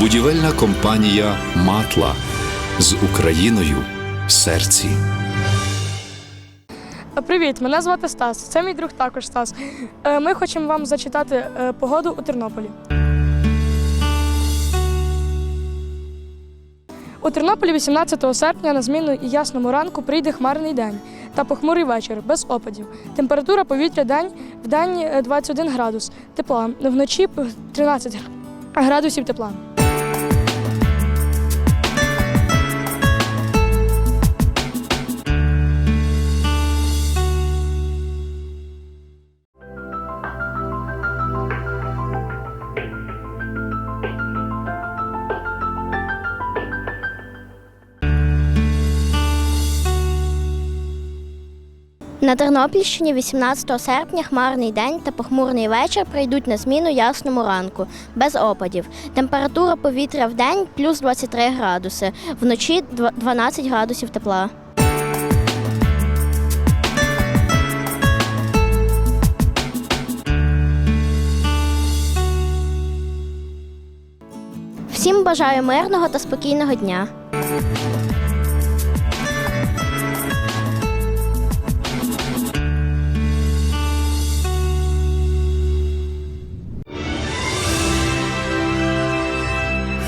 Будівельна компанія Матла з Україною в серці. Привіт, мене звати Стас. Це мій друг також Стас. Е, Ми хочемо вам зачитати е, погоду у Тернополі. У Тернополі 18 серпня на зміну і ясному ранку прийде хмарний день та похмурий вечір без опадів. Температура повітря день в день е, 21 градус тепла, вночі п- 13 градусів тепла. На Тернопільщині 18 серпня хмарний день та похмурний вечір прийдуть на зміну ясному ранку, без опадів. Температура повітря в день плюс 23 градуси, вночі 12 градусів тепла. Всім бажаю мирного та спокійного дня.